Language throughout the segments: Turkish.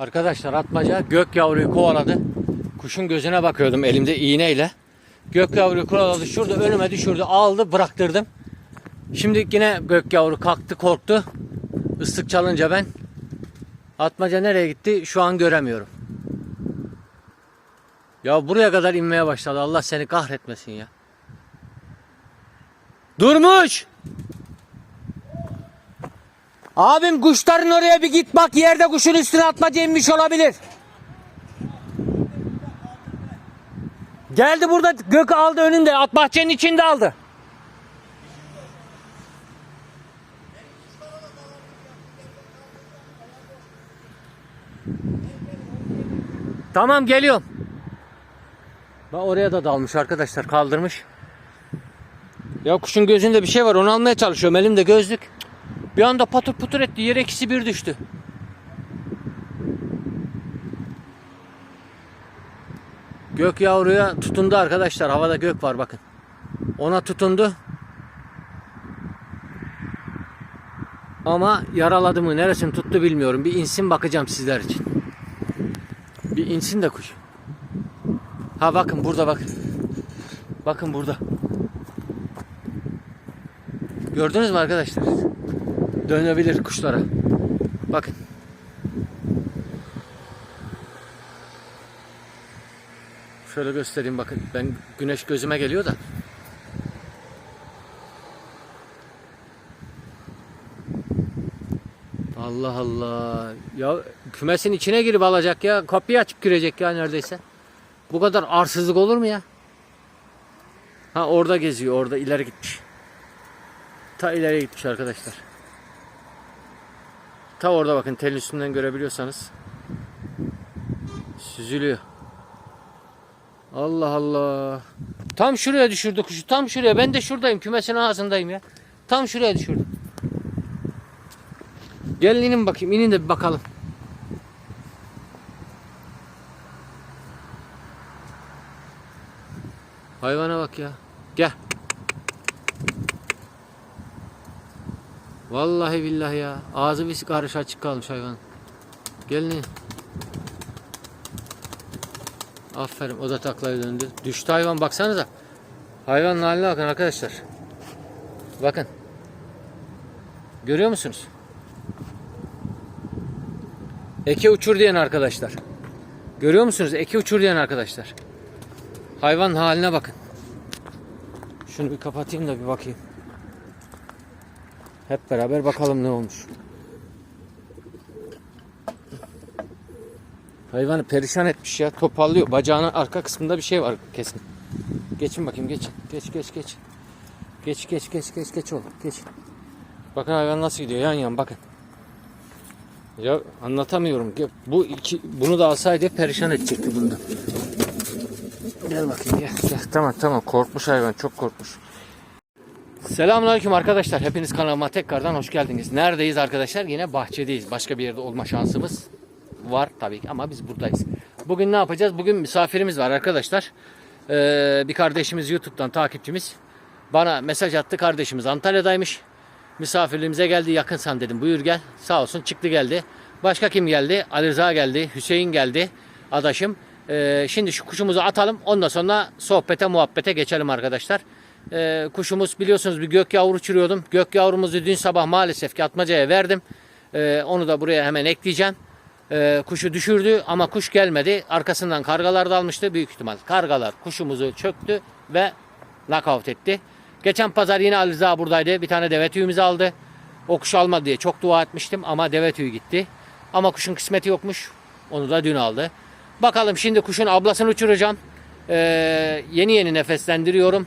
Arkadaşlar atmaca gök yavruyu kovaladı. Kuşun gözüne bakıyordum elimde iğneyle. Gök yavruyu kovaladı. Şurada önüme düşürdü. Aldı bıraktırdım. Şimdi yine gök yavru kalktı korktu. Islık çalınca ben atmaca nereye gitti şu an göremiyorum. Ya buraya kadar inmeye başladı. Allah seni kahretmesin ya. Durmuş. Abim kuşların oraya bir git bak yerde kuşun üstüne atmaca inmiş olabilir. Geldi burada gök aldı önünde at bahçenin içinde aldı. Tamam geliyorum. Bak oraya da dalmış arkadaşlar kaldırmış. Ya kuşun gözünde bir şey var onu almaya çalışıyorum elimde gözlük. Bir anda patır putur etti yere ikisi bir düştü. Gök yavruya tutundu arkadaşlar havada gök var bakın. Ona tutundu. Ama yaraladı mı neresini tuttu bilmiyorum. Bir insin bakacağım sizler için. Bir insin de kuş. Ha bakın burada bakın. Bakın burada. Gördünüz mü arkadaşlar? Dönebilir kuşlara. Bakın. Şöyle göstereyim bakın. Ben güneş gözüme geliyor da. Allah Allah. Ya kümesin içine girip alacak ya. Kapıyı açıp girecek ya neredeyse. Bu kadar arsızlık olur mu ya? Ha orada geziyor. Orada ileri gitmiş. Ta ileri gitmiş arkadaşlar. Ta orada bakın telin üstünden görebiliyorsanız. Süzülüyor. Allah Allah. Tam şuraya düşürdü kuşu. Tam şuraya. Ben de şuradayım. Kümesin ağzındayım ya. Tam şuraya düşürdü. Gelin inin bakayım. inin de bir bakalım. Hayvana bak ya. Gel. Vallahi billahi ya. Ağzı bir karış açık kalmış hayvan. Gelin. in. Aferin o da taklaya döndü. Düştü hayvan baksanıza. Hayvanın haline bakın arkadaşlar. Bakın. Görüyor musunuz? Eke uçur diyen arkadaşlar. Görüyor musunuz? Eke uçur diyen arkadaşlar. Hayvan haline bakın. Şunu bir kapatayım da bir bakayım. Hep beraber bakalım ne olmuş. Hayvanı perişan etmiş ya. Topallıyor. Bacağının arka kısmında bir şey var kesin. Geçin bakayım geçin. Geç geç geç. Geç geç geç geç geç oğlum. Geç. Bakın hayvan nasıl gidiyor yan yan bakın. Ya anlatamıyorum. Bu iki bunu da alsaydı perişan edecekti bunda. Gel bakayım gel. gel. Tamam tamam korkmuş hayvan çok korkmuş. Selamünaleyküm arkadaşlar. Hepiniz kanalıma tekrardan hoş geldiniz. Neredeyiz arkadaşlar? Yine bahçedeyiz. Başka bir yerde olma şansımız var tabii ki ama biz buradayız. Bugün ne yapacağız? Bugün misafirimiz var arkadaşlar. Ee, bir kardeşimiz YouTube'dan takipçimiz. Bana mesaj attı. Kardeşimiz Antalya'daymış. Misafirliğimize geldi. Yakınsan dedim. Buyur gel. Sağ olsun çıktı geldi. Başka kim geldi? Ali Rıza geldi. Hüseyin geldi. Adaşım. Ee, şimdi şu kuşumuzu atalım. Ondan sonra sohbete muhabbete geçelim arkadaşlar. Ee, kuşumuz biliyorsunuz bir gök yavru uçuruyordum. Gök yavrumuzu dün sabah maalesef ki atmacaya verdim. Ee, onu da buraya hemen ekleyeceğim. Ee, kuşu düşürdü ama kuş gelmedi. Arkasından kargalar dalmıştı. Büyük ihtimal kargalar kuşumuzu çöktü ve knockout etti. Geçen pazar yine Ali Rıza buradaydı. Bir tane deve tüyümüzü aldı. O kuş almadı diye çok dua etmiştim ama deve tüyü gitti. Ama kuşun kısmeti yokmuş. Onu da dün aldı. Bakalım şimdi kuşun ablasını uçuracağım. Ee, yeni yeni nefeslendiriyorum.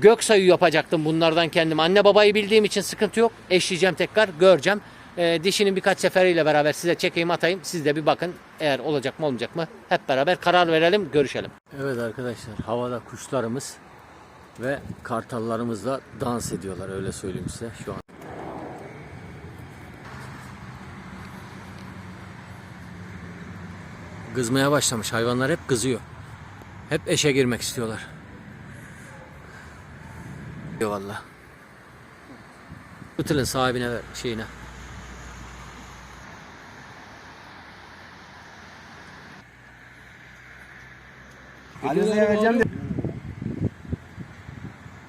Gök sayı yapacaktım bunlardan kendim. Anne babayı bildiğim için sıkıntı yok. Eşleyeceğim tekrar göreceğim. Ee, dişinin birkaç seferiyle beraber size çekeyim atayım. Siz de bir bakın eğer olacak mı olmayacak mı hep beraber karar verelim görüşelim. Evet arkadaşlar havada kuşlarımız ve kartallarımızla dans ediyorlar öyle söyleyeyim size şu an. Kızmaya başlamış hayvanlar hep kızıyor. Hep eşe girmek istiyorlar gidiyor valla. Kıtılın sahibine ver şeyine.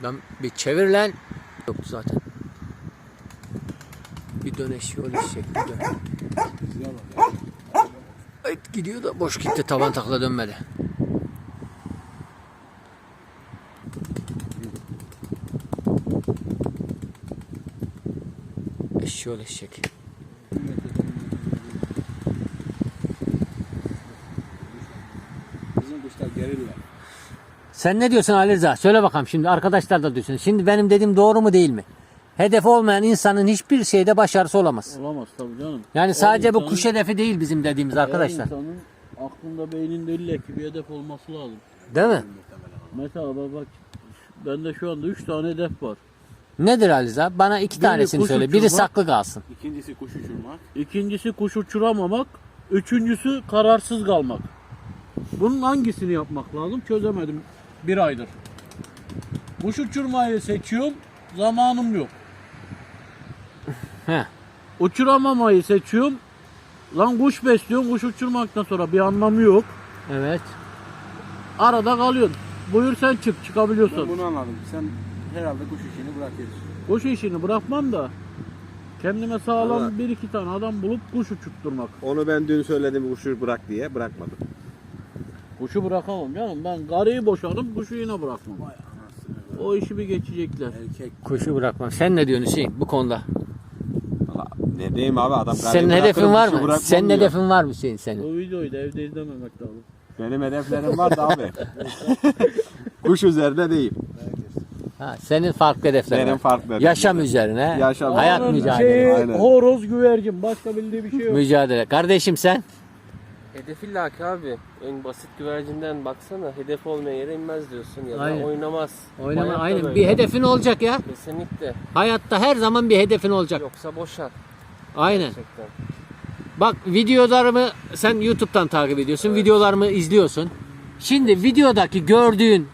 Ben bir çevir lan. Yok zaten. Bir döneş yol işecek. Bir. Ay, gidiyor da boş gitti taban takla dönmedi. Bizim kuşlar gerilla. Sen ne diyorsun Ali Rıza? Söyle bakalım şimdi arkadaşlar da diyorsun. Şimdi benim dediğim doğru mu değil mi? Hedef olmayan insanın hiçbir şeyde başarısı olamaz. Olamaz tabii canım. Yani sadece bu insanın- kuş hedefi değil bizim dediğimiz arkadaşlar. İnsanın aklında beyninde illa ki bir hedef olması lazım. Değil mi? Mesela bak, bak bende şu anda 3 tane hedef var. Nedir Ali Rıza? Bana iki Biri tanesini kuş söyle. Biri uçurmak. saklı kalsın. İkincisi kuş uçurmak. İkincisi kuş uçuramamak. Üçüncüsü kararsız kalmak. Bunun hangisini yapmak lazım çözemedim bir aydır. Kuş uçurmayı seçiyorum zamanım yok. He. Uçuramamayı seçiyorum. Lan kuş besliyorum kuş uçurmaktan sonra bir anlamı yok. Evet. Arada kalıyorsun. Buyur sen çık çıkabiliyorsan. Ben bunu anladım. Sen herhalde kuş işini bırakıyorsun. Kuş işini bırakmam da kendime sağlam Vallahi- bir iki tane adam bulup kuş uçurtturmak. Onu ben dün söyledim kuşu bırak diye bırakmadım. Kuşu bırakamam canım. Ben karıyı boşarım kuşu yine bırakmam. O işi bir geçecekler. Erkek Kuşu bırakmam. Sen ne diyorsun Hüseyin bu konuda? Valla ne diyeyim abi adam Senin hedefin bırakırım, var kuşu mı? bırakmam Senin diyor. hedefin var mı Hüseyin senin? O videoyu da evde izlememek lazım. Benim hedeflerim var da abi. Kuş üzerinde değil. Ha, senin farklı hedeflerin Benim var. farklı hedeflerim Yaşam üzerine. Yaşam. Hayat Onun mücadele. Aynen. horoz güvercin. Başka bildiği bir şey yok. Mücadele. Kardeşim sen? Hedef illa ki abi. En basit güvercinden baksana. Hedef olmayan yere inmez diyorsun ya da Aynen. oynamaz. Oynama Hayatta aynen. böyle. Bir hedefin olacak ya. Kesinlikle. Hayatta her zaman bir hedefin olacak. Yoksa boşar Aynen. gerçekten. Bak videolarımı sen YouTube'dan takip ediyorsun. Videolarımı izliyorsun. Şimdi videodaki gördüğün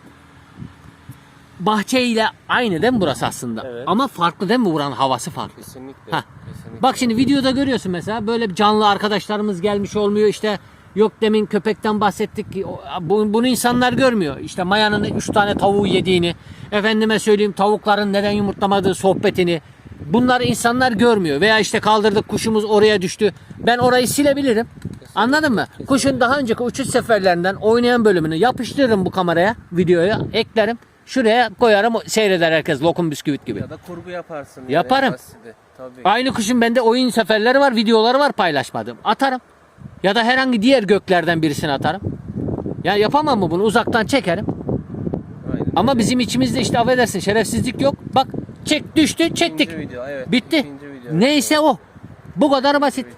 bahçeyle aynı değil mi burası aslında? Evet. Ama farklı değil mi buranın havası farklı? Kesinlikle. Kesinlikle. Bak şimdi videoda görüyorsun mesela böyle canlı arkadaşlarımız gelmiş olmuyor işte yok demin köpekten bahsettik ki bunu insanlar görmüyor. İşte Maya'nın 3 tane tavuğu yediğini, efendime söyleyeyim tavukların neden yumurtlamadığı sohbetini bunları insanlar görmüyor. Veya işte kaldırdık kuşumuz oraya düştü. Ben orayı silebilirim. Anladın mı? Kuşun daha önceki uçuş seferlerinden oynayan bölümünü yapıştırırım bu kameraya, videoya eklerim. Şuraya koyarım seyreder herkes lokum bisküvit gibi. Ya da kurgu yaparsın. yani Yaparım. en basiti. Tabii. Aynı kuşun bende oyun seferleri var, videoları var paylaşmadım. Atarım. Ya da herhangi diğer göklerden birisini atarım. Ya yapamam mı bunu? Uzaktan çekerim. Aynen. Ama bizim içimizde işte affedersin şerefsizlik yok. Bak çek düştü çektik. İkinci video, evet. Bitti. İkinci video. Neyse o. Bu kadar basit. Video.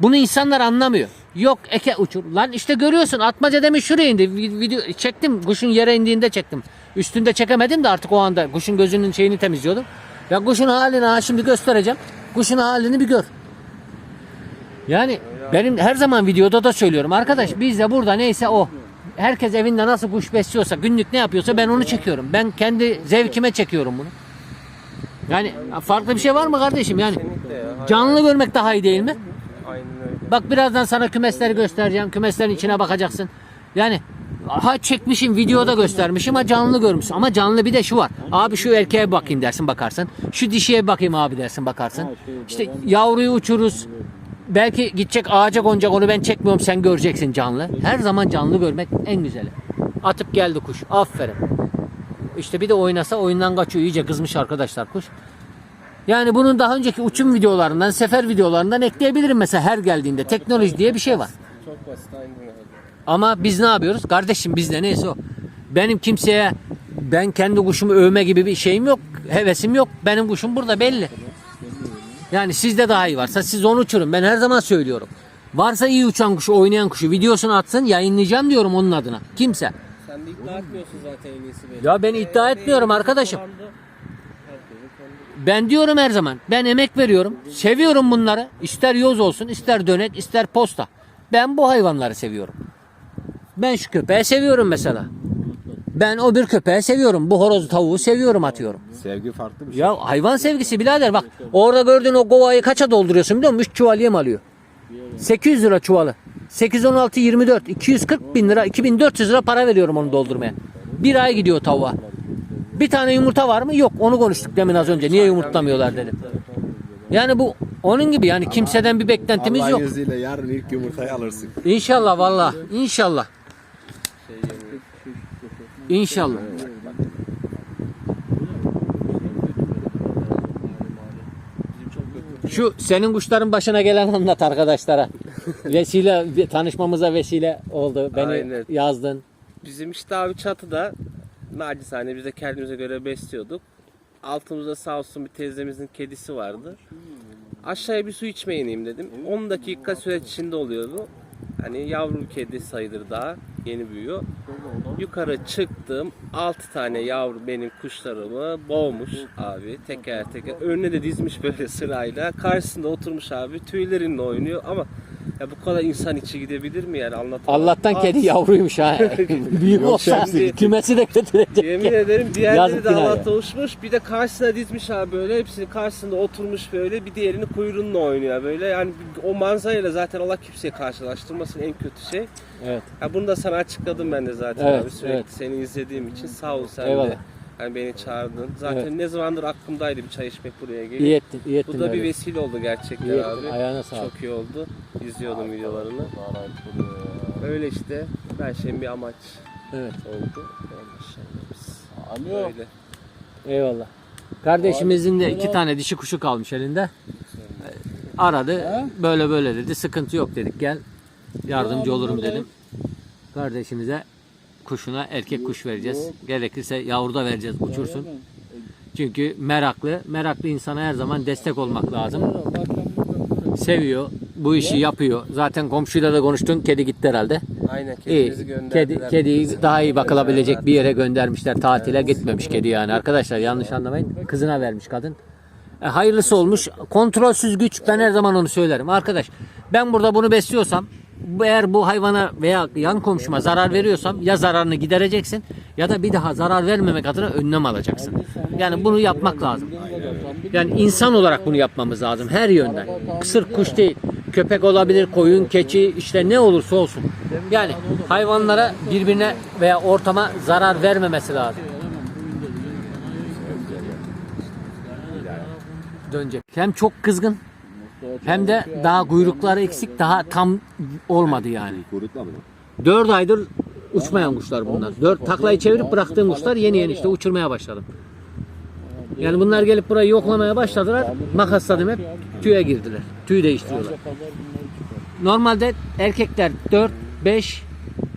Bunu insanlar anlamıyor. Yok eke uçur. Lan işte görüyorsun atmaca demiş şuraya indi. Vi- Video çektim. Kuşun yere indiğinde çektim. Üstünde çekemedim de artık o anda kuşun gözünün şeyini temizliyordum. Ya kuşun halini ha şimdi göstereceğim. Kuşun halini bir gör. Yani benim her zaman videoda da söylüyorum. Arkadaş biz de burada neyse o. Herkes evinde nasıl kuş besliyorsa, günlük ne yapıyorsa ben onu çekiyorum. Ben kendi zevkime çekiyorum bunu. Yani farklı bir şey var mı kardeşim? Yani canlı görmek daha iyi değil mi? Bak birazdan sana kümesleri göstereceğim. Kümeslerin içine bakacaksın. Yani ha çekmişim videoda göstermişim ha canlı görmüşsün. Ama canlı bir de şu var. Abi şu erkeğe bakayım dersin bakarsın. Şu dişiye bakayım abi dersin bakarsın. İşte yavruyu uçururuz. Belki gidecek ağaca konacak onu ben çekmiyorum sen göreceksin canlı. Her zaman canlı görmek en güzeli. Atıp geldi kuş. Aferin. İşte bir de oynasa oyundan kaçıyor. İyice kızmış arkadaşlar kuş. Yani bunun daha önceki uçum videolarından, sefer videolarından ekleyebilirim mesela her geldiğinde. Teknoloji diye bir şey var. Çok basit aynen öyle. Ama biz ne yapıyoruz? Kardeşim bizde neyse o. Benim kimseye ben kendi kuşumu övme gibi bir şeyim yok. Hevesim yok. Benim kuşum burada belli. Yani sizde daha iyi varsa siz onu uçurun. Ben her zaman söylüyorum. Varsa iyi uçan kuşu, oynayan kuşu videosunu atsın yayınlayacağım diyorum onun adına. Kimse. Sen de iddia etmiyorsun zaten en iyisi benim. Ya ben iddia etmiyorum arkadaşım. Ben diyorum her zaman. Ben emek veriyorum. Seviyorum bunları. İster yoz olsun, ister dönek, ister posta. Ben bu hayvanları seviyorum. Ben şu köpeği seviyorum mesela. Ben o bir köpeği seviyorum. Bu horozu tavuğu seviyorum atıyorum. Sevgi farklı bir şey. Ya hayvan sevgisi birader bak. Orada gördüğün o kovayı kaça dolduruyorsun biliyor musun? 3 çuval yem alıyor. 800 lira çuvalı. 8, 16, 24. 240 bin lira, 2400 lira para veriyorum onu doldurmaya. Bir ay gidiyor tavuğa. Bir tane yumurta var mı? Yok. Onu konuştuk demin az önce. Niye yumurtlamıyorlar dedim. Yani bu onun gibi yani kimseden bir beklentimiz Allah'ın yok. izniyle yarın ilk yumurtayı alırsın. İnşallah valla. İnşallah. İnşallah. Şu senin kuşların başına gelen anlat arkadaşlara. vesile tanışmamıza vesile oldu. Beni Aynen. yazdın. Bizim işte abi çatıda nacizane biz de kendimize göre besliyorduk. Altımızda sağ olsun bir teyzemizin kedisi vardı. Aşağıya bir su içmeye ineyim dedim. 10 dakika süreç içinde oluyordu. Hani yavru kedi sayılır daha. Yeni büyüyor. Yukarı çıktım. 6 tane yavru benim kuşlarımı boğmuş abi. Teker teker. Önüne de dizmiş böyle sırayla. Karşısında oturmuş abi. Tüylerinle oynuyor ama ya bu kadar insan içi gidebilir mi yani anlatamam. Allah'tan kedi yavruymuş ha. Büyük olsa hepsi- kümesi de götürecek. Yemin ederim diğerleri Yazık de günah ya. Allah'ta uçmuş. Bir de karşısına dizmiş abi böyle. Hepsinin karşısında oturmuş böyle. Bir diğerini kuyruğunla oynuyor böyle. Yani o manzarayla zaten Allah kimseye karşılaştırmasın en kötü şey. Evet. Ya bunu da sana açıkladım ben de zaten Evet, abi sürekli evet. seni izlediğim için sağ ol sen Eyvallah. Yani beni çağırdın. Zaten Evet. ne zamandır aklımdaydı bir çay içmek buraya gelip. İyi ettin, iyi ettin. Bu da bir vesile oldu gerçekten İyi abi. ettin. Ayağına sağlık. Çok iyi oldu. İzliyordum videolarını. Öyle işte. Her şeyin bir amaç Evet. oldu. Yani Alo. Öyle. Eyvallah. Kardeşimizin de iki tane dişi kuşu kalmış elinde. Aradı. Böyle böyle dedi. Sıkıntı yok dedik. Gel yardımcı olurum dedim. Kardeşimize kuşuna erkek kuş vereceğiz. Gerekirse yavru da vereceğiz uçursun. Çünkü meraklı. Meraklı insana her zaman destek olmak lazım. Seviyor. Bu işi yapıyor. Zaten komşuyla da konuştun. Kedi gitti herhalde. Aynen İyi. kedimizi gönderdiler. Kedi, kediyi daha iyi bakılabilecek bir yere göndermişler. Tatile gitmemiş kedi yani. Arkadaşlar yanlış anlamayın. Kızına vermiş kadın. E, hayırlısı olmuş. Kontrolsüz güç ben her zaman onu söylerim. Arkadaş ben burada bunu besliyorsam eğer bu hayvana veya yan komşuma zarar veriyorsam ya zararını gidereceksin ya da bir daha zarar vermemek adına önlem alacaksın. Yani bunu yapmak lazım. Yani insan olarak bunu yapmamız lazım her yönden. Sırf kuş değil. Köpek olabilir, koyun, keçi işte ne olursa olsun. Yani hayvanlara birbirine veya ortama zarar vermemesi lazım. Dönecek. Hem çok kızgın hem de daha kuyrukları eksik daha tam olmadı yani. 4 aydır uçmayan kuşlar bunlar. 4 taklayı çevirip bıraktığım kuşlar yeni yeni işte uçurmaya başladım. Yani bunlar gelip burayı yoklamaya başladılar. Makasladım hep tüye girdiler. Tüy değiştiriyorlar. Normalde erkekler 4, 5,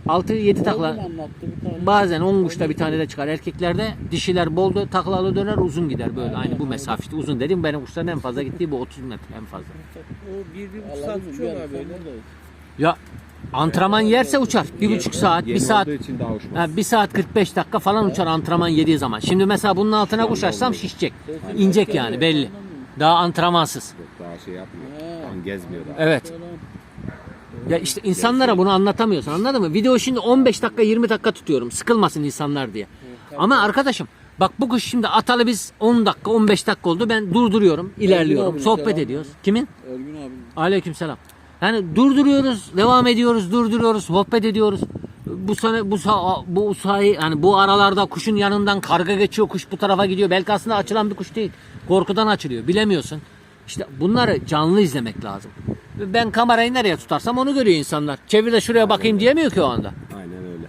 6, 7 takla Anlattı bazen 10 kuşta bir tane de çıkar. Erkeklerde dişiler bol taklalı döner uzun gider böyle. Aynı bu mesafe işte uzun dedim benim kuşların en fazla gittiği bu 30 metre en fazla. O bir, bir buçuk saat uçuyor abi böyle? Ya antrenman yerse uçar. Bir buçuk saat, bir saat. Ha, bir saat 45 dakika falan uçar antrenman yediği zaman. Şimdi mesela bunun altına kuş açsam şişecek. İnecek yani belli. Daha antrenmansız. Daha şey yapmıyor. Gezmiyor daha. Evet. Ya işte insanlara bunu anlatamıyorsun anladın mı? Video şimdi 15 dakika 20 dakika tutuyorum. Sıkılmasın insanlar diye. Ama arkadaşım bak bu kuş şimdi atalı biz 10 dakika 15 dakika oldu. Ben durduruyorum, ilerliyorum. Sohbet ediyoruz. Kimin? Ergün abi. Aleykümselam. Yani durduruyoruz, devam ediyoruz, durduruyoruz, sohbet ediyoruz. Bu sene bu sa- bu sahi yani bu aralarda kuşun yanından karga geçiyor, kuş bu tarafa gidiyor. Belki aslında açılan bir kuş değil. Korkudan açılıyor. Bilemiyorsun. İşte bunları canlı izlemek lazım. Ben kamerayı nereye tutarsam onu görüyor insanlar. Çevir de şuraya bakayım diyemiyor ki o anda. Aynen öyle.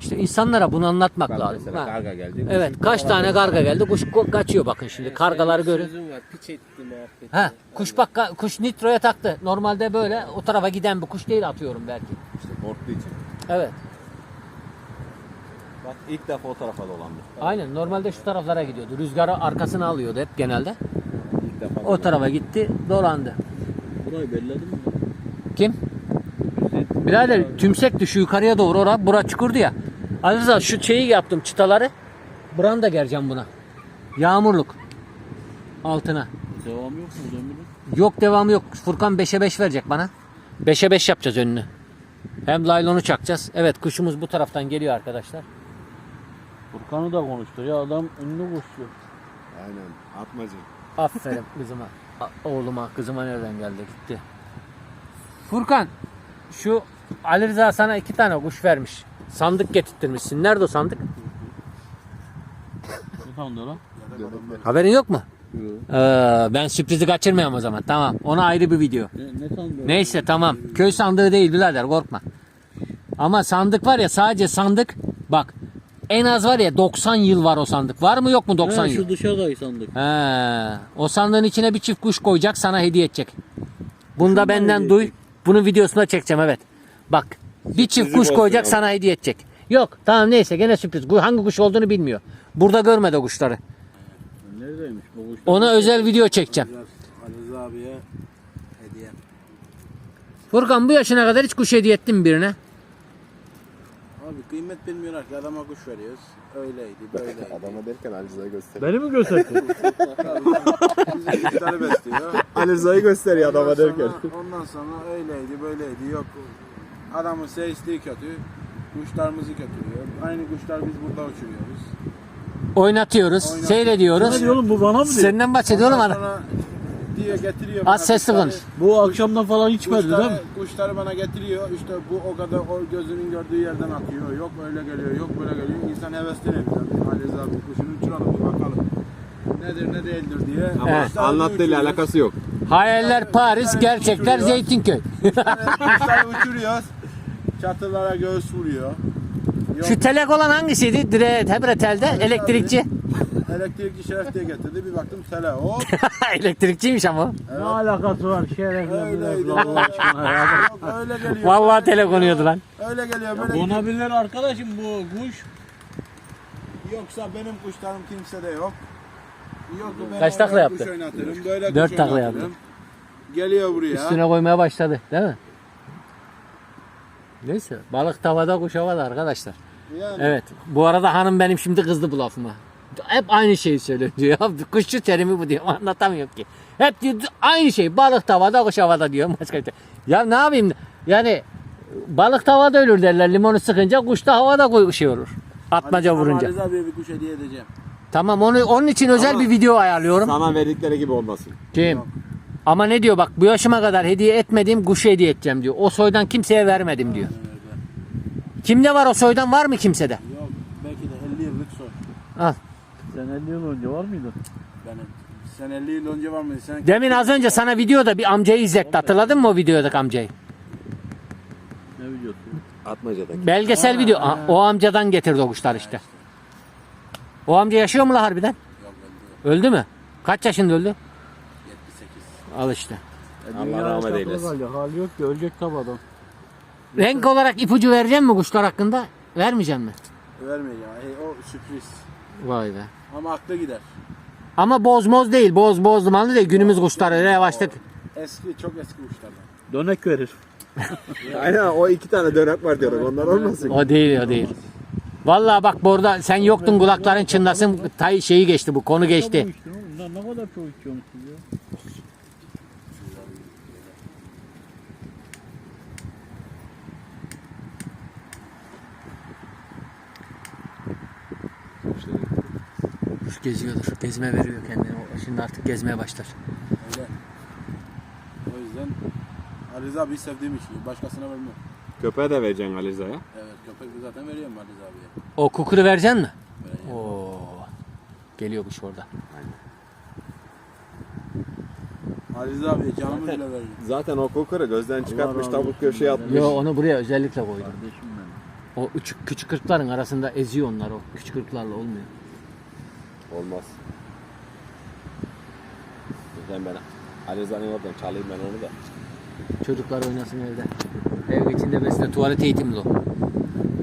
İşte insanlara bunu anlatmak Bak lazım. mesela Ha. karga geldi. Evet, kaç tane karga geldi. Kuş ko- kaçıyor bakın şimdi. Kargaları görün. Sözüm var. Piç etti. Ha, kuş bak ka- kuş nitroya taktı. Normalde böyle o tarafa giden bir kuş değil atıyorum belki. İşte korktuğu için. Evet. Bak ilk defa o tarafa dolandı. Aynen normalde şu taraflara gidiyordu. Rüzgarı arkasına alıyordu hep genelde. İlk defa O tarafa gitti, dolandı. Burayı belledin mi? Kim? Birader tümsek düşü yukarıya doğru ora bura çukurdu ya. Ali Rıza şu şeyi yaptım çıtaları. Buranı da gereceğim buna. Yağmurluk. Altına. Devam yok mu Demir'in? Yok devamı yok. Furkan 5'e 5 verecek bana. 5'e 5 yapacağız önünü. Hem laylonu çakacağız. Evet kuşumuz bu taraftan geliyor arkadaşlar. Furkan'ı da konuştur ya adam ünlü kuşçu. Aynen. Atmacı. Aferin kızıma. Oğluma, kızıma nereden geldi gitti. Furkan şu Ali Rıza sana iki tane kuş vermiş. Sandık getirttirmişsin. Nerede o sandık? Ne sandı lan? Haberin yok mu? Ee, ben sürprizi kaçırmayayım o zaman. Tamam. Ona ayrı bir video. Ne, ne? Neyse tamam. Köy sandığı değil birader korkma. Ama sandık var ya sadece sandık. Bak en az var ya 90 yıl var o sandık. Var mı yok mu 90 He, yıl? şu dışarıdayı sandık. He, o sandığın içine bir çift kuş koyacak sana hediye edecek. Bunu da benden duy. Bunun videosuna çekeceğim evet. Bak bir çift kuş koyacak sana hediye edecek. Yok tamam neyse gene sürpriz. Bu Hangi kuş olduğunu bilmiyor. Burada görmedi o kuşları. Neredeymiş bu kuş? Ona özel video çekeceğim. Rıza abiye hediye. Furkan bu yaşına kadar hiç kuş hediye ettin mi birine? Abi kıymet bilmiyorlar ki adama kuş veriyoruz. Öyleydi böyleydi. Adama derken Ali Rıza'yı göster. Beni mi gösterdin? Bizi besliyor. Ali Rıza'yı gösteriyor adama Ondan derken. sonra, ondan sonra öyleydi böyleydi yok. Adamın sesliği kötü. Kuşlarımızı kötülüyor. Aynı kuşlar biz burada uçuruyoruz. Oynatıyoruz, Oynat- seyrediyoruz. Ne diyor oğlum bu bana mı diyor? Senden bahsediyor oğlum Ondan sonra diye getiriyor. Az sesli konuş. Bu akşamdan falan içmedi değil mi? Kuşları, kuşları bana getiriyor. İşte bu o kadar o gözünün gördüğü yerden atıyor. Yok öyle geliyor, yok böyle geliyor. İnsan hevesleniyor tabii. Ali Rıza abi kuşunu uçuralım bir bakalım. Nedir ne değildir diye. Ama Evet. Anlattığıyla alakası yok. Hayaller Paris, gerçekler Zeytinköy. Kuşları uçuruyoruz. Çatılara göğüs vuruyor. Yok, Şu telek olan hangisiydi? Dire Hebretel'de elektrikçi. Elektrikçi şeref diye getirdi. Bir baktım tele hop. Elektrikçiymiş ama. Ne alakası var şerefle Öyleydi. bile Allah aşkına ya. Yok, öyle geliyor. Vallahi telek konuyordu lan. Öyle geliyor böyle. Konabilir arkadaşım bu kuş. Yoksa benim kuşlarım kimsede yok. Yok ben Kaç takla öyle yaptı? Kuş oynatırım, böyle Dört kuş takla oynatırım. yaptı. Geliyor buraya. Üstüne koymaya başladı değil mi? Neyse balık tavada kuş havada arkadaşlar. Yani Evet bu arada hanım benim şimdi kızdı bu lafıma. Hep aynı şeyi söylüyor diyor. Kuşçu terimi bu diyor anlatamıyorum ki. Hep diyor aynı şey balık tavada kuş havada diyor. Başka bir şey. Ya ne yapayım yani balık tavada ölür derler limonu sıkınca kuş da havada koy- şey olur. Atmaca vurunca. Rıza abiye bir kuş hediye edeceğim. Tamam onu onun için özel Ama- bir video ayarlıyorum. Sana verdikleri gibi olmasın. Kim? Ama ne diyor bak bu yaşıma kadar hediye etmediğim kuşu hediye edeceğim diyor. O soydan kimseye vermedim diyor. Kimde var o soydan var mı kimsede? Yok belki de 50 yıllık soy. Al. Sen 50 yıl önce var mıydın? Benim. Sen 50 yıl önce var mıydın? Sen Demin az önce sana videoda bir amcayı izletti. Hatırladın mı o videodaki amcayı? Ne videosu? Atmaca'daki. Belgesel video. Aa, o amcadan getirdi o kuşlar işte. O amca yaşıyor mu la harbiden? Yok öldü. Öldü mü? Kaç yaşında öldü? 78. Al işte. Allah rahmet eylesin. Hali yok ki ölecek tabi adam. Renk olarak ipucu vereceğim mi kuşlar hakkında? Vermeyeceğim mi? Vermeyeceğim. E, o sürpriz. Vay be. Ama aklı gider. Ama bozmoz değil. Boz boz dumanlı değil. Günümüz kuşları revaçta. Eski çok eski kuşlardan. Dönek verir. Aynen o iki tane dönek var diyorum. Ondan olmasın. O değil o değil. Vallahi bak burada sen yoktun kulakların çınlasın tay şeyi geçti bu konu geçti. Ne kadar çok içiyormuşsunuz ya. Kuş geziyordur. Gezme veriyor kendini. O Şimdi artık gezmeye başlar. Öyle. O yüzden Ali Rıza abiyi sevdiğim için. Başkasına vermem. Köpeğe de vereceksin Ali Rıza'ya. Evet köpek zaten veriyorum Ali Rıza abiye. O kukuru vereceksin mi? Vereceğim. Oo. Geliyor kuş orada. Ali Rıza abiye canımı bile veririm. Zaten o kokuru gözden çıkartmış razı tavuk olsun. köşeye atmış. Yo onu buraya özellikle koydum. Kardeşim benim. O küçük küçük kırkların arasında eziyor onlar o. Küçük kırklarla olmuyor. Olmaz. Sen ben Ali Rıza'nın oradan çalayım ben onu da. Çocuklar oynasın evde. Ev içinde mesela tuvalet eğitimli o.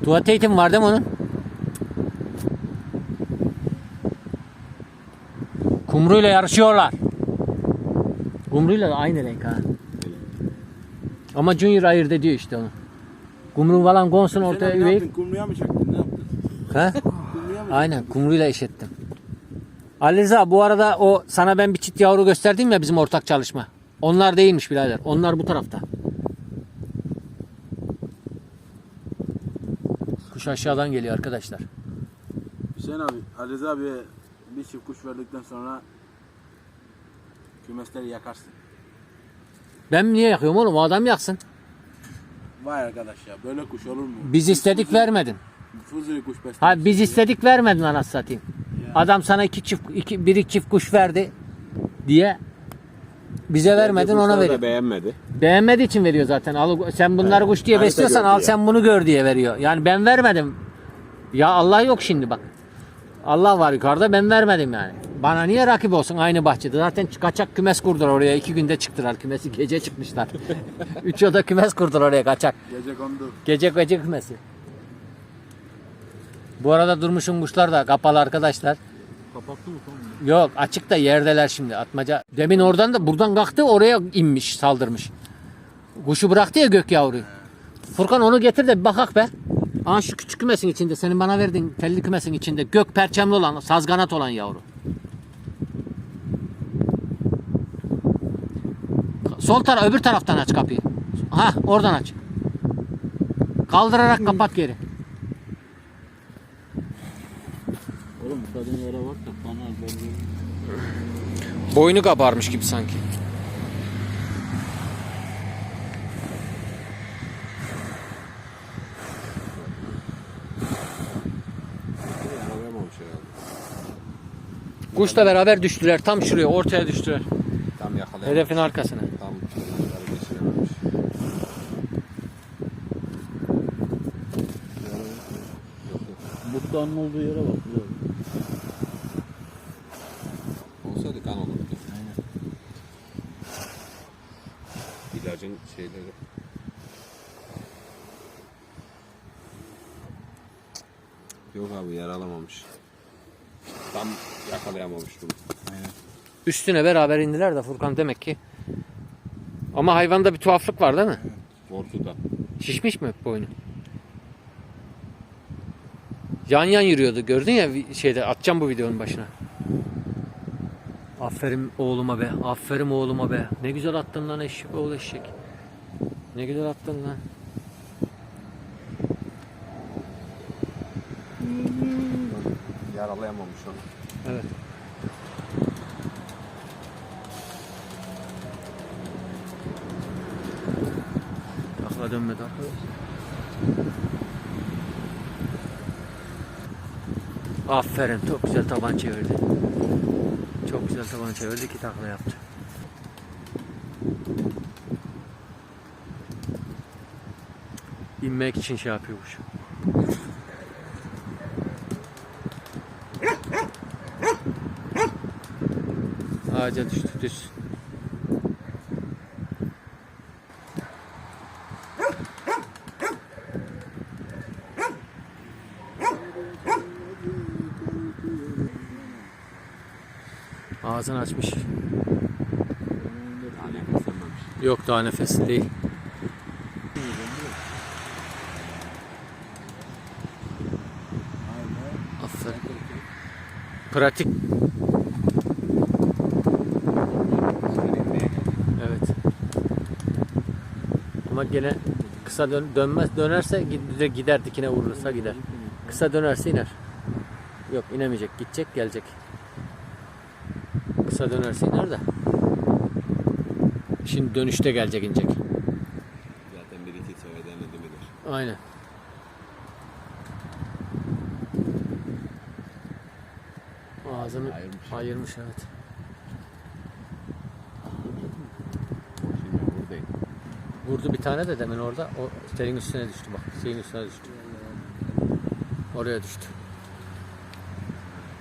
Tuvalet eğitimi var değil mi onun? Kumruyla yarışıyorlar. Kumruyla da aynı renk ha. Ama Junior ayırt ediyor işte onu. Kumru falan konsun ortaya Sen ne yaptın? Kumruya mı çaktın? Ne yaptın? Ha? Kumruya mı Aynen kumruyla eşittim. Ali Rıza bu arada o sana ben bir çift yavru gösterdim ya bizim ortak çalışma. Onlar değilmiş birader. Onlar bu tarafta. Kuş aşağıdan geliyor arkadaşlar. Hüseyin abi, Ali Rıza abiye bir çift kuş verdikten sonra kümesleri yakarsın. Ben niye yakıyorum oğlum? O adam yaksın. Vay arkadaş ya böyle kuş olur mu? Biz istedik vermedin. Fuzuli kuş beslemiş. Ha biz istedik vermedin anasını satayım. Adam sana iki çift iki bir iki çift kuş verdi diye bize vermedin ona da veriyor. beğenmedi. Beğenmediği için veriyor zaten. Al sen bunları kuş diye harita besliyorsan gör al diye. sen bunu gör diye veriyor. Yani ben vermedim. Ya Allah yok şimdi bak. Allah var yukarıda ben vermedim yani. Bana niye rakip olsun aynı bahçede? Zaten kaçak kümes kurdular oraya. iki günde çıktılar kümesi. Gece çıkmışlar. Üç oda kümes kurdular oraya kaçak. Gece kondu. Gece gece kümesi. Bu arada durmuşum kuşlar da kapalı arkadaşlar. Kapattı mı tamam Yok açık da yerdeler şimdi atmaca. Demin oradan da buradan kalktı oraya inmiş saldırmış. Kuşu bıraktı ya gök yavruyu. Furkan onu getir de bir bakak be. Aa şu küçük kümesin içinde senin bana verdiğin telli kümesin içinde gök perçemli olan sazganat olan yavru. Sol taraf öbür taraftan aç kapıyı. Ha oradan aç. Kaldırarak kapat geri. Oğlum kadınlara bak da bana böyle Boynu kabarmış gibi sanki. Kuşla beraber düştüler. Tam şuraya ortaya düştüler. Tam yakalayamamış. Hedefin arkasına. Tam geçirememiş. Mutlu'nun olduğu yere bak. İlacın şeyleri. Yok abi yaralamamış. Tam yakalayamamış bunu. Üstüne beraber indiler de Furkan demek ki. Ama hayvanda bir tuhaflık var değil mi? Korkuda. Şişmiş mi boynu? Yan yan yürüyordu. Gördün ya şeyde atacağım bu videonun başına. Aferin oğluma be. Aferin oğluma be. Ne güzel attın lan eşek oğul eşek. Ne güzel attın lan. Yaralayamamış onu. Evet. Takla dönmedi arkadaşlar. Aferin çok güzel taban çevirdi. Çok güzel taban çevirdi ki takla yaptı. İnmek için şey yapıyormuş. Ağaca düştü düz. Ağzını açmış. Daha nefes almamış. Yok daha nefes değil. Aferin. Pratik. Evet. Ama gene kısa dön dönmez dönerse gider, gider dikine vurursa gider. Kısa dönerse iner. Yok inemeyecek. Gidecek gelecek. Kısa dönerse iner de. Şimdi dönüşte gelecek inecek. Zaten bir iki sefer denedi midir? Aynen. Ağzını Ayırmış. ayırmış evet. Vurdu bir tane de demin orada. O senin üstüne düştü bak. Senin üstüne düştü. Oraya düştü.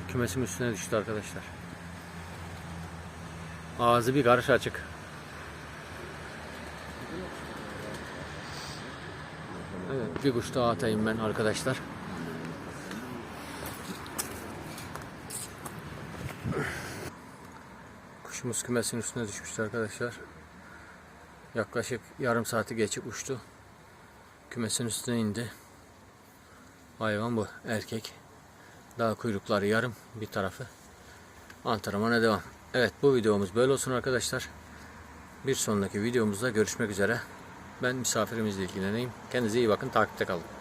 Kümesin üstüne düştü arkadaşlar. Ağzı bir karış açık. Evet, bir kuş daha atayım ben arkadaşlar. Kuşumuz kümesin üstüne düşmüştü arkadaşlar. Yaklaşık yarım saati geçip uçtu. Kümesin üstüne indi. Hayvan bu erkek. Daha kuyrukları yarım bir tarafı. Antrenmana devam. Evet bu videomuz böyle olsun arkadaşlar. Bir sonraki videomuzda görüşmek üzere. Ben misafirimizle ilgileneyim. Kendinize iyi bakın. Takipte kalın.